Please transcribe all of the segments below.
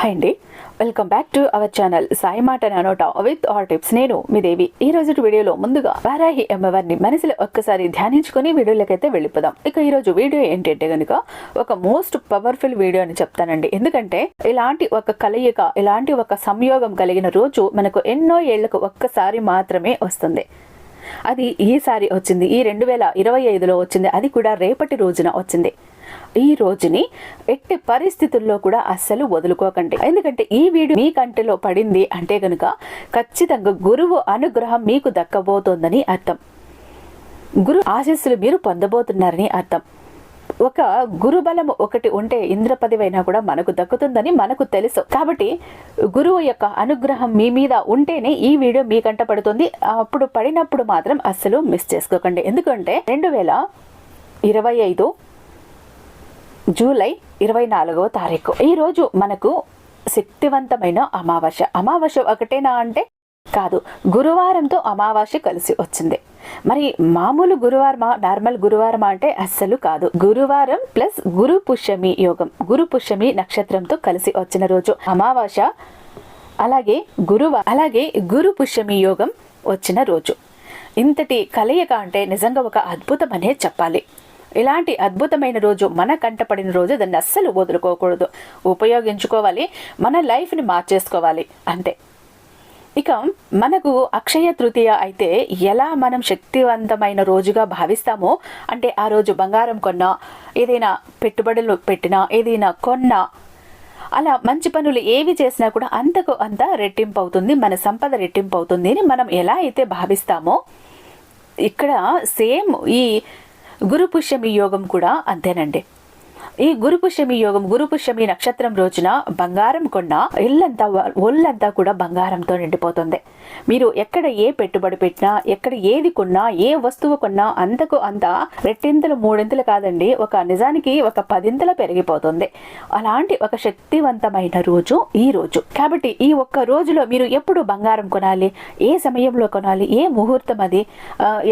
Hi అండి welcome back to our channel Sai మాట నానోట విత్ ఆర్ టిప్స్ నేను మీ దేవి. ఈ రోజు వీడియోలో ముందుగా వారాహి అమ్మవారిని మనసులో ఒక్కసారి ధ్యానించుకొని వీడియోలకైతే వెళ్ళిపోదాం. ఇక ఈ రోజు వీడియో ఏంటంటే కనుక ఒక మోస్ట్ పవర్ఫుల్ వీడియో అని చెప్తానండి. ఎందుకంటే ఇలాంటి ఒక కలయిక ఇలాంటి ఒక సంయోగం కలిగిన రోజు మనకు ఎన్నో ఏళ్ళకు ఒక్కసారి మాత్రమే వస్తుంది. అది ఈసారి వచ్చింది. ఈ రెండు వేల ఇరవై ఐదులో వచ్చింది. అది కూడా రేపటి రోజున వచ్చింది. ఈ రోజుని ఎట్టి పరిస్థితుల్లో కూడా అస్సలు వదులుకోకండి. ఎందుకంటే ఈ వీడియో మీ కంటిలో పడింది అంటే కనుక ఖచ్చితంగా గురువు అనుగ్రహం మీకు దక్కబోతోందని అర్థం. గురు ఆశీస్సులు మీరు పొందబోతున్నారని అర్థం. ఒక గురుబలం ఒకటి ఉంటే ఇంద్ర పదవైనా కూడా మనకు దక్కుతుందని మనకు తెలుసు. కాబట్టి గురువు యొక్క అనుగ్రహం మీ మీద ఉంటేనే ఈ వీడియో మీ కంట పడుతుంది. అప్పుడు పడినప్పుడు మాత్రం అస్సలు మిస్ చేసుకోకండి. ఎందుకంటే రెండు వేల ఇరవై ఐదు జూలై ఇరవై నాలుగవ తారీఖు. ఈరోజు మనకు శక్తివంతమైన అమావాస్య. అమావాస్య ఒకటేనా అంటే కాదు గురువారంతో అమావాస్య కలిసి వచ్చింది. మరి మామూలు గురువారమా నార్మల్ గురువారమా అంటే అస్సలు కాదు. గురువారం ప్లస్ గురు పుష్యమి యోగం. గురు పుష్యమి నక్షత్రంతో కలిసి వచ్చిన రోజు అమావాస్య అలాగే గురువ అలాగే గురు పుష్యమి యోగం వచ్చిన రోజు. ఇంతటి కలయిక అంటే నిజంగా ఒక అద్భుతం అనే చెప్పాలి. ఇలాంటి అద్భుతమైన రోజు మన కంటపడిన రోజు దాన్ని అస్సలు వదులుకోకూడదు. ఉపయోగించుకోవాలి మన లైఫ్ని మార్చేసుకోవాలి అంతే. ఇక మనకు అక్షయ తృతీయ అయితే ఎలా మనం శక్తివంతమైన రోజుగా భావిస్తామో అంటే ఆ రోజు బంగారం కొన్నా ఏదైనా పెట్టుబడులు పెట్టినా ఏదైనా కొన్నా అలా మంచి పనులు ఏవి చేసినా కూడా అంతకు అంత రెట్టింపు అవుతుంది మన సంపద రెట్టింపు అవుతుంది అని మనం ఎలా అయితే భావిస్తామో ఇక్కడ సేమ్ ఈ గురు పుష్యమి యోగం కూడా అంతేనండి. ఈ గురుపుష్యమి యోగం గురుపుష్యమి నక్షత్రం రోజున బంగారం కొన్న ఇల్లంతా ఒళ్ళంతా కూడా బంగారంతో నిండిపోతుంది. మీరు ఎక్కడ ఏ పెట్టుబడి పెట్టినా ఎక్కడ ఏది కొన్నా ఏ వస్తువు కొన్నా అంతకు అంత రెట్టింతలు మూడింతలు కాదండి ఒక నిజానికి ఒక పదింతల పెరిగిపోతుంది. అలాంటి ఒక శక్తివంతమైన రోజు ఈ రోజు. కాబట్టి ఈ ఒక్క రోజులో మీరు ఎప్పుడు బంగారం కొనాలి? ఏ సమయంలో కొనాలి? ఏ ముహూర్తం అది?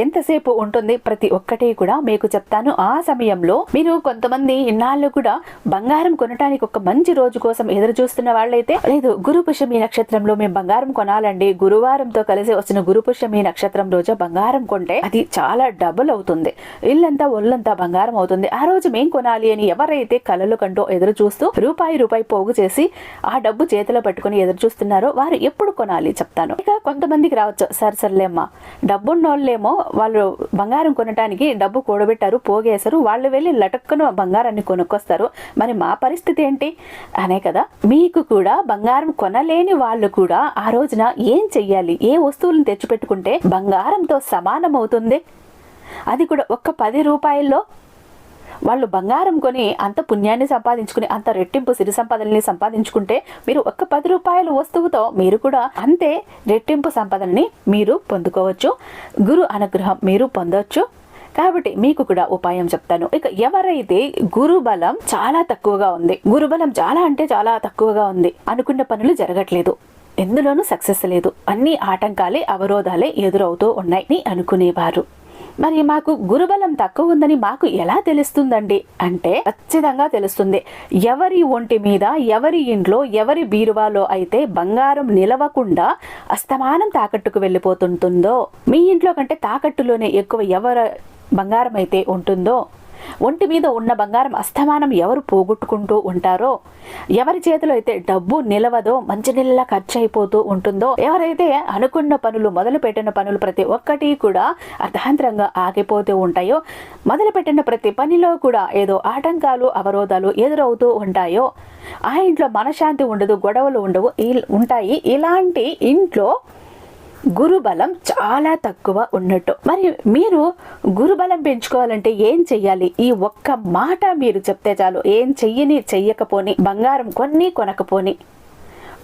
ఎంతసేపు ఉంటుంది? ప్రతి ఒక్కటి కూడా మీకు చెప్తాను. ఆ సమయంలో మీరు కొంతమంది ఇన్నాళ్ళు కూడా బంగారం కొనటానికి ఒక మంచి రోజు కోసం ఎదురు చూస్తున్న వాళ్ళైతే లేదు గురుపుషమి నక్షత్రంలో మేము బంగారం కొనాలండి. గురువారంతో కలిసి వచ్చిన గురుపుషమి నక్షత్రం రోజు బంగారం కొంటే అది చాలా డబుల్ అవుతుంది. ఇల్లంతా ఒళ్ళంతా బంగారం అవుతుంది. ఆ రోజు మేం కొనాలి అని ఎవరైతే కలలు కంటూ ఎదురు చూస్తూ రూపాయి రూపాయి పోగు చేసి ఆ డబ్బు చేతిలో పట్టుకుని ఎదురు చూస్తున్నారో వారు ఎప్పుడు కొనాలి చెప్తాను. ఇక కొంతమందికి రావచ్చు సరే సర్లేమ్మా డబ్బున్నోళ్ళేమో వాళ్ళు బంగారం కొనటానికి డబ్బు కూడబెట్టారు పోగేశారు వాళ్ళు వెళ్ళి లటక్కున బంగారాన్ని కొనుక్కొస్తారు. మరి మా పరిస్థితి ఏంటి? అనే కదా. మీకు కూడా బంగారం కొనలేని వాళ్ళు కూడా ఆ రోజున ఏం చెయ్యాలి? ఏ వస్తువులను తెచ్చిపెట్టుకుంటే బంగారంతో సమానం అవుతుంది అది కూడా ఒక్క పది రూపాయల్లో? వాళ్ళు బంగారం కొని అంత పుణ్యాన్ని సంపాదించుకుని అంత రెట్టింపు సిరి సంపదల్ని సంపాదించుకుంటే మీరు ఒక్క పది రూపాయల వస్తువుతో మీరు కూడా అంతే రెట్టింపు సంపదల్ని మీరు పొందుకోవచ్చు. గురు అనుగ్రహం మీరు పొందవచ్చు కాబట్టి మీకు కూడా ఉపాయం చెప్తాను. ఇక ఎవరైతే గురుబలం చాలా తక్కువగా ఉంది గురుబలం చాలా అంటే చాలా తక్కువగా ఉంది అనుకున్న పనులు జరగట్లేదు. ఎందులోనూ సక్సెస్ లేదు. అన్ని ఆటంకాలే అవరోధాలే ఎదురవుతూ ఉన్నాయి అనుకునేవారు. మరి మాకు గురుబలం తక్కువ ఉందని మాకు ఎలా తెలుస్తుందండి? అంటే ఖచ్చితంగా తెలుస్తుంది. ఎవరి ఒంటి మీద ఎవరి ఇంట్లో ఎవరి బీరువాలో అయితే బంగారం నిలవకుండా అస్తమానం తాకట్టుకు వెళ్ళిపోతుంటుందో మీ ఇంట్లో కంటే తాకట్టులోనే ఎక్కువ ఎవరు బంగారం అయితే ఉంటుందో ఒంటి మీద ఉన్న బంగారం అస్తమానం ఎవరు పోగొట్టుకుంటూ ఉంటారో ఎవరి చేతిలో అయితే డబ్బు నిలవదో మంచి నెలలా ఖర్చు అయిపోతూ ఉంటుందో ఎవరైతే అనుకున్న పనులు మొదలు పెట్టిన పనులు ప్రతి ఒక్కటి కూడా అర్ధాంతరంగా ఆగిపోతూ ఉంటాయో మొదలు పెట్టిన ప్రతి పనిలో కూడా ఏదో ఆటంకాలు అవరోధాలు ఎదురవుతూ ఉంటాయో ఆ ఇంట్లో మనశాంతి ఉండదు గొడవలు ఉండవు ఉంటాయి. ఇలాంటి ఇంట్లో గురుబలం చాలా తక్కువ ఉన్నట్టు. మరి మీరు గురుబలం పెంచుకోవాలంటే ఏం చెయ్యాలి? ఈ ఒక్క మాట మీరు చెప్తే చాలు. ఏం చెయ్యని చెయ్యకపోని బంగారం కొన్ని కొనకపోని.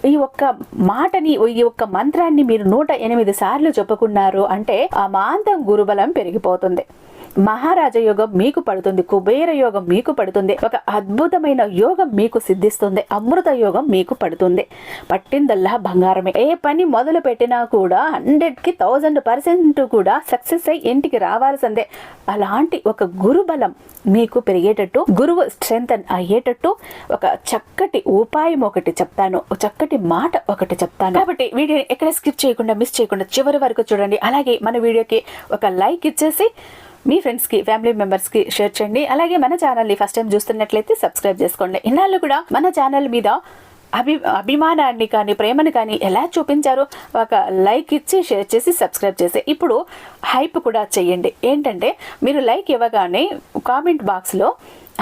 ఈ ఒక్క మాటని ఈ ఒక్క మంత్రాన్ని మీరు నూట ఎనిమిది సార్లు చెప్పుకున్నారు అంటే ఆ మాంతం గురుబలం పెరిగిపోతుంది. మహారాజ యోగం మీకు పడుతుంది కుబేర యోగం మీకు పడుతుంది ఒక అద్భుతమైన యోగం మీకు సిద్ధిస్తుంది అమృత యోగం మీకు పడుతుంది. పట్టిందల్లా బంగారమే. ఏ పని మొదలు పెట్టినా కూడా హండ్రెడ్కి థౌజండ్ పర్సెంట్ కూడా సక్సెస్ అయ్యి ఇంటికి రావాల్సిందే. అలాంటి ఒక గురు బలం మీకు పెరిగేటట్టు గురువు స్ట్రెంగ్ అయ్యేటట్టు ఒక చక్కటి ఉపాయం ఒకటి చెప్తాను ఒక చక్కటి మాట ఒకటి చెప్తాను. కాబట్టి వీడియోని ఎక్కడ స్కిప్ చేయకుండా మిస్ చేయకుండా చివరి వరకు చూడండి. అలాగే మన వీడియోకి ఒక లైక్ ఇచ్చేసి మీ ఫ్రెండ్స్కి ఫ్యామిలీ మెంబర్స్కి షేర్ చేయండి. అలాగే మన ఛానల్ని ఫస్ట్ టైం చూస్తున్నట్లయితే సబ్స్క్రైబ్ చేసుకోండి. ఇన్నాళ్ళు కూడా మన ఛానల్ మీద అభి అభిమానాన్ని కానీ ప్రేమని కానీ ఎలా చూపించారో ఒక లైక్ ఇచ్చి షేర్ చేసి సబ్స్క్రైబ్ చేసి ఇప్పుడు హైప్ కూడా చేయండి. ఏంటంటే మీరు లైక్ ఇవ్వగానే కామెంట్ బాక్స్లో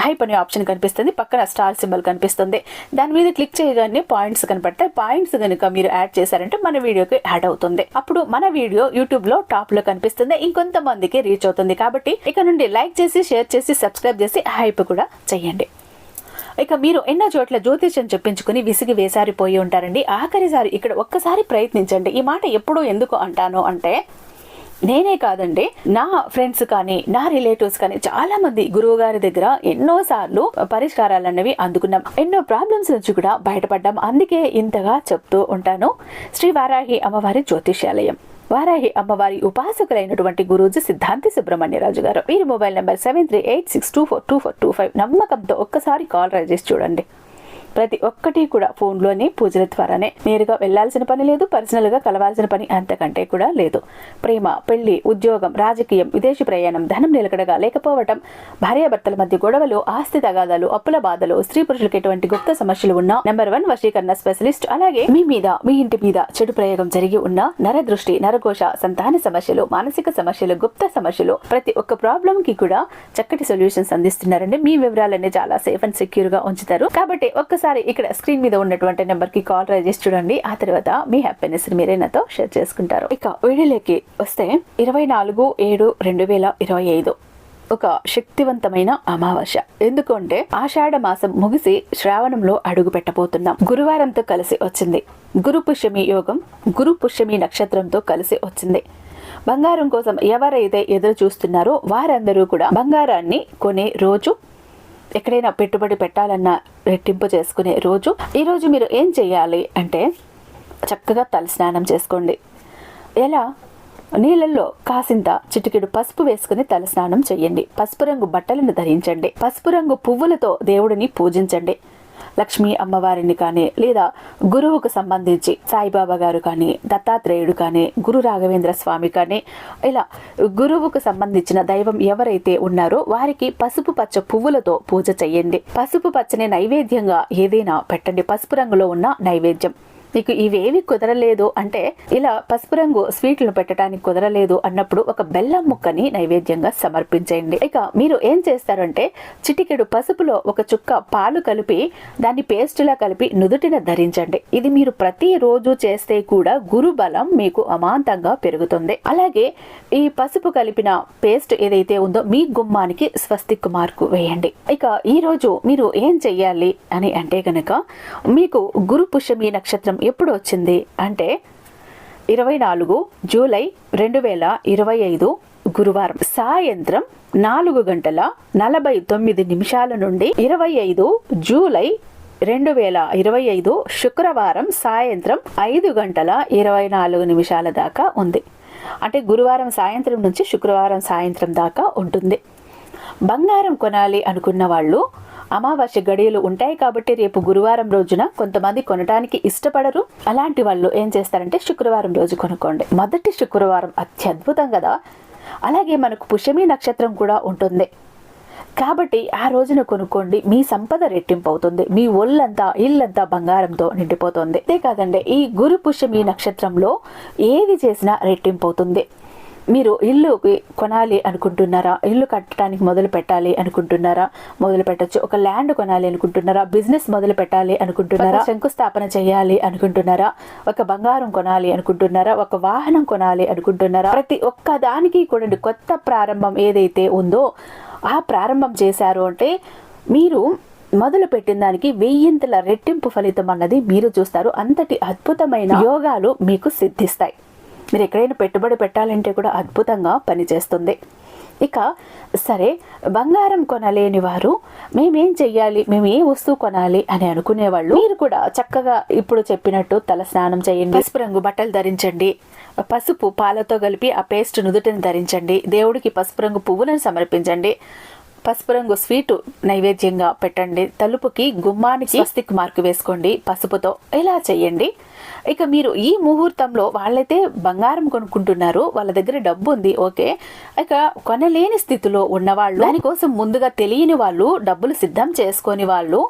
హైప్ అనే ఆప్షన్ కనిపిస్తుంది. పక్కన స్టార్ సింబల్ కనిపిస్తుంది. దాని మీద క్లిక్ చేయగానే పాయింట్స్ కనపడతాయి. పాయింట్స్ కనుక మీరు యాడ్ చేశారంటే మన వీడియోకి యాడ్ అవుతుంది. అప్పుడు మన వీడియో యూట్యూబ్లో టాప్లో కనిపిస్తుంది. ఇంకొంతమందికి రీచ్ అవుతుంది. కాబట్టి ఇక నుండి లైక్ చేసి షేర్ చేసి సబ్స్క్రైబ్ చేసి హైప్ కూడా చేయండి. ఇక మీరు ఎన్నో చోట్ల జ్యోతిష్యం చెప్పించుకుని విసిగి వేసారిపోయి ఉంటారండి. ఆఖరిసారి ఇక్కడ ఒక్కసారి ప్రయత్నించండి. ఈ మాట ఎప్పుడు ఎందుకు అంటాను అంటే నేనే కాదండి నా ఫ్రెండ్స్ కానీ నా రిలేటివ్స్ కానీ చాలా మంది గురువు గారి దగ్గర ఎన్నో సార్లు పరిష్కారాలు అన్నవి అందుకున్నాం. ఎన్నో ప్రాబ్లమ్స్ నుంచి కూడా బయటపడ్డాం. అందుకే ఇంతగా చెప్తూ ఉంటాను. శ్రీ వారాహి అమ్మవారి జ్యోతిష్యాలయం. వారాహి అమ్మవారి ఉపాసకులైనటువంటి గురూజీ సిద్ధాంతి సుబ్రహ్మణ్యరాజు గారు. వీరి mobile number seven three eight six two four two four two five నమ్మకంతో ఒక్కసారి కాల్ రైజ్ చేసి చూడండి. ప్రతి ఒక్కటి కూడా ఫోన్లోనే పూజల ద్వారానే. నేరుగా వెళ్ళాల్సిన పని లేదు పర్సనల్గా కలవాల్సిన పని అంతకంటే కూడా లేదు. ప్రేమ పెళ్ళి ఉద్యోగం రాజకీయం విదేశీ ప్రయాణం ధనం నిలకడగా లేకపోవటం భార్యాభర్తల మధ్య గొడవలు ఆస్తి తగాదాలు అప్పుల బాధలు స్త్రీ పురుషులకు ఎటువంటి గుప్త సమస్యలు ఉన్నా నెంబర్ వన్ వశీకరణ స్పెషలిస్ట్ అలాగే మీ మీద మీ ఇంటి మీద చెడు ప్రయోగం జరిగి ఉన్న నరదృష్టి నరఘోష సంతాన సమస్యలు మానసిక సమస్యలు గుప్త సమస్యలు ప్రతి ఒక్క ప్రాబ్లం కి కూడా చక్కటి సొల్యూషన్స్ అందిస్తున్నారండి మీ వివరాలన్నీ చాలా సేఫ్ అండ్ సెక్యూర్గా ఉంచుతారు. కాబట్టి ఒక్కసారి ఒకసారి ఇక్కడ స్క్రీన్ మీద ఉన్నటువంటి నెంబర్కి కాల్ ట్రై చేసి చూడండి. ఆ తర్వాత మీ హ్యాపీనెస్ మీరే నాతో షేర్ చేసుకుంటారు. ఇక వీడియోలోకి వస్తే ఇరవై నాలుగు ఏడు రెండు వేల ఇరవై ఐదు ఒక శక్తివంతమైన అమావాస్య. ఎందుకంటే ఆషాఢ మాసం ముగిసి శ్రావణంలో అడుగు పెట్టబోతున్నాం. గురువారంతో కలిసి వచ్చింది. గురు పుష్యమి యోగం గురు పుష్యమి నక్షత్రంతో కలిసి వచ్చింది. బంగారం కోసం ఎవరైతే ఎదురు చూస్తున్నారో వారందరూ కూడా బంగారాన్ని కొనే రోజు ఎక్కడైనా పెట్టుబడి పెట్టాలన్నా రెట్టింపు చేసుకునే రోజు ఈరోజు మీరు ఏం చేయాలి అంటే చక్కగా తల స్నానం చేసుకోండి. ఎలా? నీళ్ళల్లో కాసింత చిటికెడు పసుపు వేసుకుని తలస్నానం చేయండి. పసుపు రంగు బట్టలను ధరించండి. పసుపు రంగు పువ్వులతో దేవుడిని పూజించండి. లక్ష్మీ అమ్మవారిని కానీ లేదా గురువుకు సంబంధించి సాయిబాబా గారు కానీ దత్తాత్రేయుడు కానీ గురు రాఘవేంద్ర స్వామి కానీ ఇలా గురువుకు సంబంధించిన దైవం ఎవరైతే ఉన్నారో వారికి పసుపు పచ్చ పువ్వులతో పూజ చేయండి. పసుపు పచ్చని నైవేద్యంగా ఏదైనా పెట్టండి. పసుపు రంగులో ఉన్న నైవేద్యం. మీకు ఇవేవి కుదరలేదు అంటే ఇలా పసుపు రంగు స్వీట్లను పెట్టడానికి కుదరలేదు అన్నప్పుడు ఒక బెల్లం ముక్కని నైవేద్యంగా సమర్పించండి ఇక మీరు ఏం చేస్తారంటే చిటికెడు పసుపులో ఒక చుక్క పాలు కలిపి దాన్ని పేస్టులా కలిపి నుదుటిన ధరించండి. ఇది మీరు ప్రతి రోజు చేస్తే కూడా గురు బలం మీకు అమాంతంగా పెరుగుతుంది. అలాగే ఈ పసుపు కలిపిన పేస్ట్ ఏదైతే ఉందో మీ గుమ్మానికి స్వస్తిక్ మార్కు వేయండి. ఇక ఈరోజు మీరు ఏం చెయ్యాలి అని అంటే గనక మీకు గురు పుష్యమి నక్షత్రం ఎప్పుడు వచ్చింది అంటే ఇరవై నాలుగు జూలై రెండు వేల ఇరవై ఐదు గురువారం సాయంత్రం నాలుగు గంటల నలభై తొమ్మిది నిమిషాల నుండి ఇరవై ఐదు జూలై రెండు వేల ఇరవై ఐదు శుక్రవారం సాయంత్రం ఐదు గంటల ఇరవై నాలుగు నిమిషాల దాకా ఉంది. అంటే గురువారం సాయంత్రం నుంచి శుక్రవారం సాయంత్రం దాకా ఉంటుంది. బంగారం కొనాలి అనుకున్న వాళ్ళు అమావాస్య గడియలు ఉంటాయి కాబట్టి రేపు గురువారం రోజున కొంతమంది కొనడానికి ఇష్టపడరు. అలాంటి వాళ్ళు ఏం చేస్తారంటే శుక్రవారం రోజు కొనుక్కోండి. మొదటి శుక్రవారం అత్యద్భుతం కదా. అలాగే మనకు పుష్యమి నక్షత్రం కూడా ఉంటుంది. కాబట్టి ఆ రోజున కొనుక్కోండి. మీ సంపద రెట్టింపు అవుతుంది. మీ ఒళ్ళంతా ఇల్లంతా బంగారంతో నిండిపోతుంది. అంతేకాదండి ఈ గురు పుష్యమి నక్షత్రంలో ఏది చేసినా రెట్టింపు అవుతుంది. మీరు ఇల్లు కొనాలి అనుకుంటున్నారా? ఇల్లు కట్టడానికి మొదలు పెట్టాలి అనుకుంటున్నారా? మొదలు పెట్టచ్చు. ఒక ల్యాండ్ కొనాలి అనుకుంటున్నారా? బిజినెస్ మొదలు పెట్టాలి అనుకుంటున్నారా? శంకుస్థాపన చేయాలి అనుకుంటున్నారా? ఒక బంగారం కొనాలి అనుకుంటున్నారా? ఒక వాహనం కొనాలి అనుకుంటున్నారా? ప్రతి ఒక్క దానికి కూడా కొత్త ప్రారంభం ఏదైతే ఉందో ఆ ప్రారంభం చేశారు అంటే మీరు మొదలు పెట్టిన దానికి వెయ్యింతల రెట్టింపు ఫలితం అన్నది మీరు చూస్తారు. అంతటి అద్భుతమైన యోగాలు మీకు సిద్ధిస్తాయి. మీరు ఎక్కడైనా పెట్టుబడి పెట్టాలంటే కూడా అద్భుతంగా పనిచేస్తుంది. ఇక సరే బంగారం కొనలేని వారు మేమేం చెయ్యాలి? మేము ఏ వస్తువు కొనాలి? అని అనుకునేవాళ్ళు మీరు కూడా చక్కగా ఇప్పుడు చెప్పినట్టు తల స్నానం చేయండి. పసుపు రంగు బట్టలు ధరించండి. పసుపు పాలతో కలిపి ఆ పేస్ట్ నుదుటిని ధరించండి. దేవుడికి పసుపు రంగు పువ్వులను సమర్పించండి. పసుపు రంగు స్వీటు నైవేద్యంగా పెట్టండి. తలుపుకి గుమ్మానికి స్వస్తిక్ మార్క్ వేసుకోండి. పసుపుతో ఇలా చేయండి? ఇక మీరు ఈ ముహూర్తంలో వాళ్ళైతే బంగారం కొనుక్కుంటున్నారు. వాళ్ళ దగ్గర డబ్బు ఉంది. ఓకే. ఇక కొనలేని స్థితిలో ఉన్నవాళ్ళు దానికోసం ముందుగా తెలియని వాళ్ళు డబ్బులు సిద్ధం చేసుకొని వాళ్ళు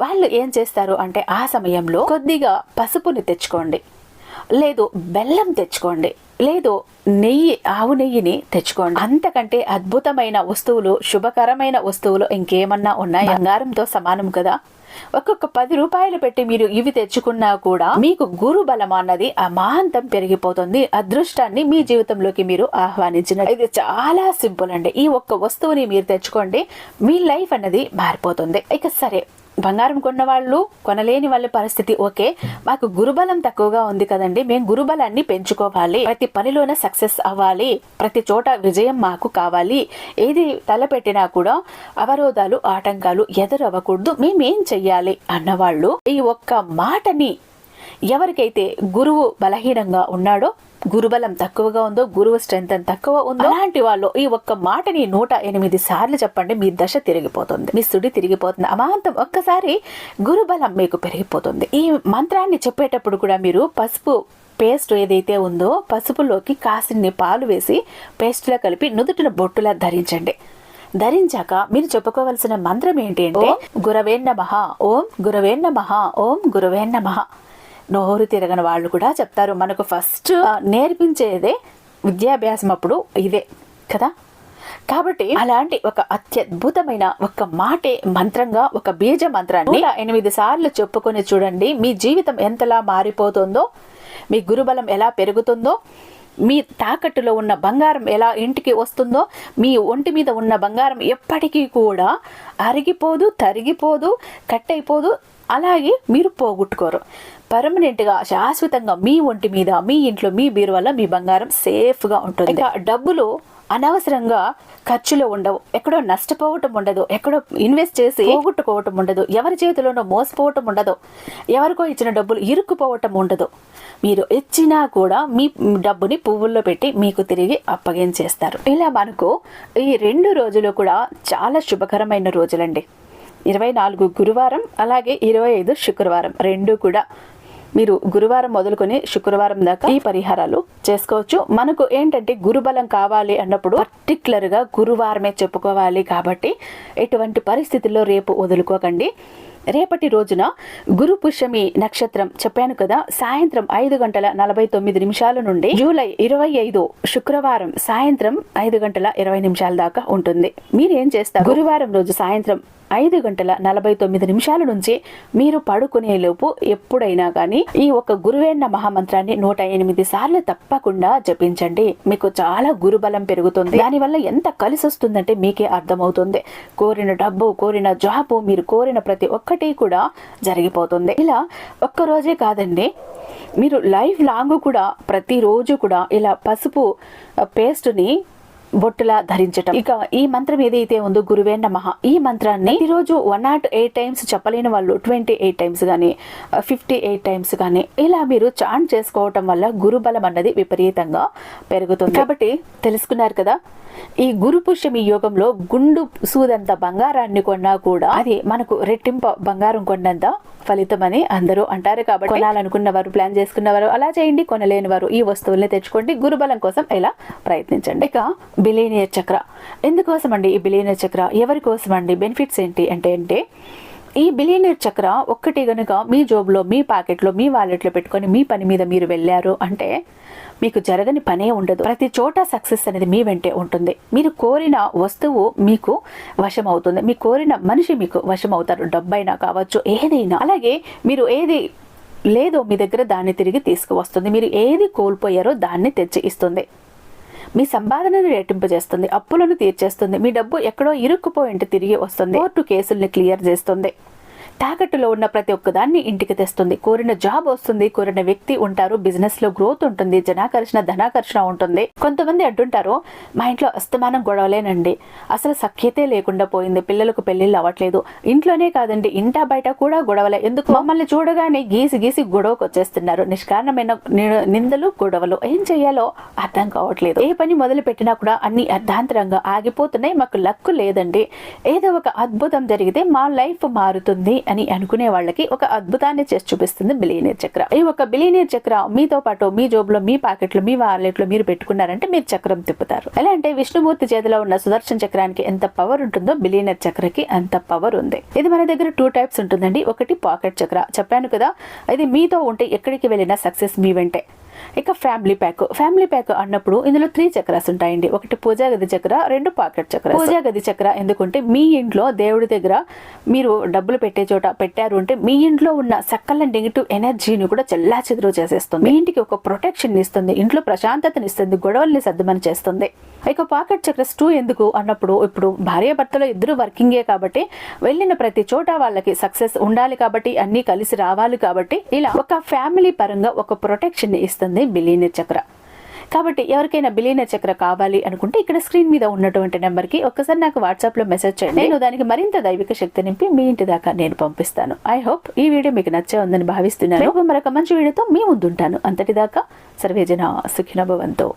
వాళ్ళు ఏం చేస్తారు అంటే ఆ సమయంలో కొద్దిగా పసుపుని తెచ్చుకోండి. లేదు బెల్లం తెచ్చుకోండి. లేదు నెయ్యి ఆవు నెయ్యిని తెచ్చుకోండి. అంతకంటే అద్భుతమైన వస్తువులు శుభకరమైన వస్తువులు ఇంకేమన్నా ఉన్నాయి? బంగారంతో సమానం కదా? ఒక్కొక్క పది రూపాయలు పెట్టి మీరు ఇవి తెచ్చుకున్నా కూడా మీకు గురు బలం అన్నది అమాంతం పెరిగిపోతుంది. అదృష్టాన్ని మీ జీవితంలోకి మీరు ఆహ్వానించిన ఇది చాలా సింపుల్ అండి. ఈ ఒక్క వస్తువుని మీరు తెచ్చుకోండి మీ లైఫ్ అన్నది మారిపోతుంది. ఇక సరే బంగారం కొన్న వాళ్ళు కొనలేని వాళ్ళ పరిస్థితి ఓకే. మాకు గురుబలం తక్కువగా ఉంది కదండి. మేము గురుబలాన్ని పెంచుకోవాలి. ప్రతి పనిలోనే సక్సెస్ అవ్వాలి. ప్రతి చోట విజయం మాకు కావాలి. ఏది తలపెట్టినా కూడా అవరోధాలు ఆటంకాలు ఎదురవ్వకూడదు. మేమేం చెయ్యాలి? అన్నవాళ్ళు ఈ ఒక్క మాటని ఎవరికైతే గురువు బలహీనంగా ఉన్నాడో గురుబలం తక్కువగా ఉందో గురువు స్ట్రెంత్ తక్కువ ఉందో అలాంటి వాళ్ళు ఈ ఒక్క మాటని నూట ఎనిమిది సార్లు చెప్పండి మీ దశ తిరిగిపోతుంది. మీ సుడి తిరిగిపోతుంది. అమాంతం ఒక్కసారి గురుబలం మీకు పెరిగిపోతుంది. ఈ మంత్రాన్ని చెప్పేటప్పుడు కూడా మీరు పసుపు పేస్ట్ ఏదైతే ఉందో పసుపులోకి కాసిన్ని పాలు వేసి పేస్ట్లో కలిపి నుదుటిన బొట్టులా ధరించండి. ధరించాక మీరు చెప్పుకోవలసిన మంత్రం ఏంటి అంటే గురవేన్న మహా ఓం గురవేన్న మహా ఓం గురవేన్న మహా నోరు తిరగని వాళ్ళు కూడా చెప్తారు. మనకు ఫస్ట్ నేర్పించేదే విద్యాభ్యాసం అప్పుడు ఇదే కదా? కాబట్టి అలాంటి ఒక అత్యద్భుతమైన ఒక మాటే మంత్రంగా ఒక బీజ మంత్రాన్ని ఎనిమిది సార్లు చెప్పుకొని చూడండి. మీ జీవితం ఎంతలా మారిపోతుందో మీ గురుబలం ఎలా పెరుగుతుందో మీ తాకట్టులో ఉన్న బంగారం ఎలా ఇంటికి వస్తుందో మీ ఒంటి మీద ఉన్న బంగారం ఎప్పటికీ కూడా అరిగిపోదు తరిగిపోదు కట్ అయిపోదు అలాగే మీరు పోగొట్టుకోరు. పర్మనెంట్గా శాశ్వతంగా మీ ఒంటి మీద మీ ఇంట్లో మీ వల్ల మీ బంగారం సేఫ్గా ఉంటుంది. ఇంకా డబ్బులు అనవసరంగా ఖర్చులో ఉండవు. ఎక్కడో నష్టపోవటం ఉండదు. ఎక్కడో ఇన్వెస్ట్ చేసి పోగొట్టుకోవటం ఉండదు. ఎవరి చేతిలోనో మోసపోవటం ఉండదు. ఎవరికో ఇచ్చిన డబ్బులు ఇరుక్కుపోవటం ఉండదు. మీరు ఇచ్చినా కూడా మీ డబ్బుని పువ్వుల్లో పెట్టి మీకు తిరిగి అప్పగించేస్తారు. ఇలా మనకు ఈ రెండు రోజులు కూడా చాలా శుభకరమైన రోజులండి. ఇరవై నాలుగు గురువారం అలాగే ఇరవై ఐదు శుక్రవారం రెండు కూడా మీరు గురువారం మొదలుకొని శుక్రవారం దాకా ఈ పరిహారాలు చేసుకోవచ్చు. మనకు ఏంటంటే గురుబలం కావాలి అన్నప్పుడు పర్టికులర్గా గురువారమే చెప్పుకోవాలి కాబట్టి ఎటువంటి పరిస్థితుల్లో రేపు వదులుకోకండి. రేపటి రోజున గురు పుష్యమి నక్షత్రం చెప్పాను కదా సాయంత్రం ఐదు గంటల నలభై తొమ్మిది నిమిషాల నుండి జూలై ఇరవై ఐదు శుక్రవారం సాయంత్రం ఐదు గంటల ఇరవై నిమిషాల దాకా ఉంటుంది. మీరు ఏం చేస్తారు? గురువారం రోజు సాయంత్రం ఐదు గంటల నలభై తొమ్మిది నిమిషాల నుంచి మీరు పడుకునేలోపు ఎప్పుడైనా కానీ ఈ ఒక గురువేణ మహామంత్రాన్ని నూట ఎనిమిది సార్లు తప్పకుండా జపించండి. మీకు చాలా గురుబలం పెరుగుతుంది. దానివల్ల ఎంత కలిసి వస్తుందంటే మీకే అర్థమవుతుంది. కోరిన డబ్బు కోరిన జాబు మీరు కోరిన ప్రతి ఒక్కటి కూడా జరిగిపోతుంది. ఇలా ఒక్క రోజే కాదండి మీరు లైఫ్ లాంగ్ కూడా ప్రతిరోజు కూడా ఇలా పసుపు పేస్ట్ని బొట్టులా ధరించటం. ఇక ఈ మంత్రం ఏదైతే ఉందో గురువే నమ. ఈ మంత్రాన్ని ఈరోజు వన్ నాట్ ఎయిట్ టైమ్స్ చెప్పలేని వాళ్ళు ట్వంటీ ఎయిట్ టైమ్స్ కానీ ఫిఫ్టీ ఎయిట్ టైమ్స్ కానీ ఇలా మీరు చాంట్ చేసుకోవటం వల్ల గురుబలం అన్నది విపరీతంగా పెరుగుతుంది. కాబట్టి తెలుసుకున్నారు కదా ఈ గురు పుష్యమి యోగంలో గుండు సూదంత బంగారాన్ని కొన్నా కూడా అది మనకు రెట్టింప బంగారం కొన్నంత ఫలితం అని అందరూ అంటారు. కాబట్టి కొనాలనుకున్న వారు ప్లాన్ చేసుకున్న వారు అలా చేయండి. కొనలేని వారు ఈ వస్తువుల్ని తెచ్చుకోండి. గురుబలం కోసం ఇలా ప్రయత్నించండి. ఇక బిలేనియర్ చక్ర. ఎందుకోసం అండి ఈ బిలీనియర్ చక్ర? ఎవరి కోసం అండి బెనిఫిట్స్ ఏంటి అంటే అంటే ఈ బిలియనర్ చక్ర ఒక్కటి గనుక మీ జోబులో మీ పాకెట్లో మీ వాలెట్లో పెట్టుకొని మీ పని మీద మీరు వెళ్ళారు అంటే మీకు జరగని పనే ఉండదు. ప్రతి చోట సక్సెస్ అనేది మీ వెంటే ఉంటుంది. మీరు కోరిన వస్తువు మీకు వశం అవుతుంది మీ కోరిన మనిషి మీకు వశం అవుతారు డబ్బైనా కావచ్చు ఏదైనా. అలాగే మీరు ఏది లేదో మీ దగ్గర దాన్ని తిరిగి తీసుకువస్తుంది. మీరు ఏది కోల్పోయారో దాన్ని తెచ్చి ఇస్తుంది. మీ సంపాదనను రెట్టింపజేస్తుంది అప్పులను తీర్చేస్తుంది. మీ డబ్బు ఎక్కడో ఇరుక్కుపోయింటే తిరిగి వస్తుంది. కోర్టు కేసుల్ని క్లియర్ చేస్తుంది. తాకట్టులో ఉన్న ప్రతి ఒక్కదాన్ని ఇంటికి తెస్తుంది. కోరిన జాబ్ వస్తుంది కోరిన వ్యక్తి ఉంటారు బిజినెస్లో గ్రోత్ ఉంటుంది జనాకర్షణ ధనాకర్షణ ఉంటుంది. కొంతమంది అడ్డుంటారు మా ఇంట్లో అస్తమానం గొడవలేనండి. అసలు సఖ్యతే లేకుండా పోయింది పిల్లలకు పెళ్ళిళ్ళు అవ్వట్లేదు. ఇంట్లోనే కాదండి ఇంట బయట కూడా గొడవలే. ఎందుకు? మమ్మల్ని చూడగానే గీసి గీసి గొడవకు వచ్చేస్తున్నారు. నిష్కారణమైన నిందలు గొడవలు ఏం చేయాలో అర్థం కావట్లేదు. ఏ పని మొదలు పెట్టినా కూడా అన్ని అర్ధాంతరంగా ఆగిపోతున్నాయి. మాకు లక్కు లేదండి. ఏదో ఒక అద్భుతం జరిగితే మా లైఫ్ మారుతుంది. అని అనుకునే వాళ్ళకి ఒక అద్భుతాన్ని చేసి చూపిస్తుంది బిలియనీర్ చక్ర. ఈ ఒక బిలియనీర్ చక్ర మీతో పాటు మీ జోబులో మీ పాకెట్లో మీ వాలెట్లో మీరు పెట్టుకున్నారంటే మీరు చక్రం తిప్పుతారు. ఎలా అంటే విష్ణుమూర్తి చేతిలో ఉన్న సుదర్శన చక్రానికి ఎంత పవర్ ఉంటుందో బిలియనీర్ చక్రకి అంత పవర్ ఉంది. ఇది మన దగ్గర టూ టైప్స్ ఉంటుందండి. ఒకటి పాకెట్ చక్ర. చెప్పాను కదా ఇది మీతో ఉంటే ఎక్కడికి వెళ్ళినా సక్సెస్ మీ వెంటే. ఇక ఫ్యామిలీ ప్యాక్. ఫ్యామిలీ ప్యాక్ అన్నప్పుడు ఇందులో త్రీ చక్రాస్ ఉంటాయండి. ఒకటి పూజా గది చక్ర రెండు పాకెట్ చక్ర పూజా గది చక్ర ఎందుకంటే మీ ఇంట్లో దేవుడి దగ్గర మీరు డబ్బులు పెట్టే చోట పెట్టారు అంటే మీ ఇంట్లో ఉన్న సకల నెగిటివ్ ఎనర్జీని కూడా చెల్లా చెదురు చేసేస్తుంది. మీ ఇంటికి ఒక ప్రొటెక్షన్ ఇస్తుంది. ఇంట్లో ప్రశాంతతని ఇస్తుంది. గొడవల్ని సర్దుమని చేస్తుంది. ఇక పాకెట్ చక్రస్ టూ ఎందుకు అన్నప్పుడు ఇప్పుడు భార్య భర్తలో ఇద్దరు వర్కింగే కాబట్టి వెళ్ళిన ప్రతి చోట వాళ్ళకి సక్సెస్ ఉండాలి కాబట్టి అన్ని కలిసి రావాలి కాబట్టి ఇలా ఒక ఫ్యామిలీ పరంగా ఒక ప్రొటెక్షన్ని ఇస్తుంది బిలీనర్ చక్ర. కాబట్టి ఎవరికైనా బిలీనర్ చక్ర కావాలి అనుకుంటే ఇక్కడ స్క్రీన్ మీద ఉన్నటువంటి నెంబర్కి ఒక్కసారి నాకు వాట్సాప్లో మెసేజ్ చేయండి. నేను దానికి మరింత దైవిక శక్తి నింపి మీ ఇంటి దాకా నేను పంపిస్తాను. ఐ హోప్ ఈ వీడియో మీకు నచ్చే ఉందని భావిస్తున్నాను. మరొక మంచి వీడియోతో మీ ముందుంటాను. అంతటిదాకా సర్వేజన సుఖిన భవంతో.